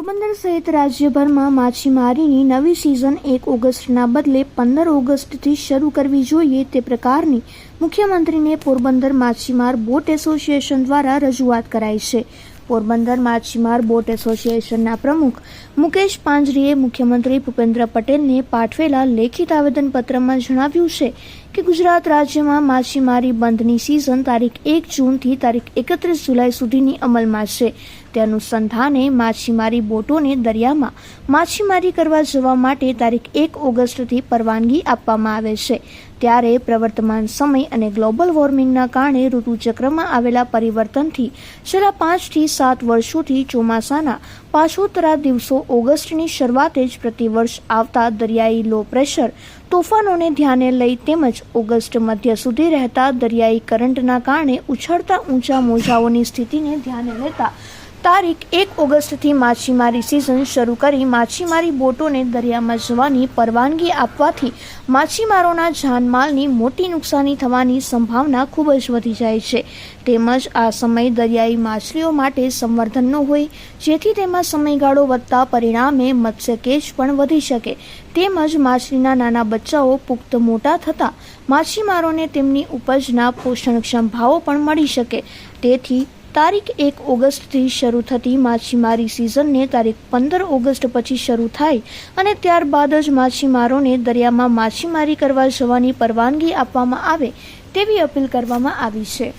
પોરબંદર સહિત રાજ્યભરમાં માછીમારીની નવી સિઝન એક ઓગસ્ટના બદલે પંદર ઓગસ્ટથી શરૂ કરવી જોઈએ તે પ્રકારની મુખ્યમંત્રીને પોરબંદર માછીમાર બોટ એસોસિએશન દ્વારા રજૂઆત કરાઈ છે. પોરબંદર માછીમાર બોટ એસોસિએશનના પ્રમુખ મુકેશ પાંજરીએ મુખ્યમંત્રી ભૂપેન્દ્ર પટેલને પાઠવેલા લેખિત આવેદનપત્રમાં જણાવ્યું છે કે ગુજરાત રાજ્યમાં માછીમારી બંધની સિઝન તારીખ એક જૂનથી તારીખ એકત્રીસ જુલાઈ સુધીની અમલમાં છે. તે અનુસંધાને માછીમારી બોટોને દરિયામાં માછીમારી કરવા જવા માટે તારીખ એક ઓગસ્ટથી પરવાનગી આપવામાં આવે છે. ત્યારે પ્રવર્તમાન સમય અને ગ્લોબલ વોર્મિંગના કારણે ઋતુચક્રમાં આવેલા પરિવર્તનથી છેલ્લા પાંચથી સાત વર્ષોથી ચોમાસાના પાછોતરા દિવસો ઓગસ્ટની શરૂઆતે જ પ્રતિવર્ષ આવતા દરિયાઈ લો પ્રેશર તોફાનોને ધ્યાને લઈ તેમજ ઓગસ્ટ મધ્ય સુધી રહેતા દરિયાઈ કરંટના કારણે ઉછળતા ઊંચા મોજાઓની સ્થિતિને ધ્યાને લેતા તારીખ એક ઓગસ્ટથી માછીમારી સિઝન શરૂ કરી માછીમારી બોટોને દરિયામાં જવાની પરવાનગી આપવાથી માછીમારોના જાનમાલની મોટી નુકસાની થવાની સંભાવના ખૂબ જ વધી જાય છે. તેમજ આ સમય દરિયાઈ માછલીઓ માટે સંવર્ધનનો હોય, જેથી તેમાં સમયગાળો વધતા પરિણામે મત્સ્યકેજ પણ વધી શકે. તેમજ માછલીના નાના બચ્ચાઓ પુખ્ત મોટા થતાં માછીમારોને તેમની ઉપજના પોષણક્ષમ ભાવો પણ મળી શકે. તેથી તારીખ એક ઓગસ્ટથી શરૂ થતી માછીમારી સિઝનને તારીખ પંદર ઓગસ્ટ પછી શરૂ થાય અને ત્યારબાદ જ માછીમારોને દરિયામાં માછીમારી કરવા જવાની પરવાનગી આપવામાં આવે તેવી અપીલ કરવામાં આવી છે.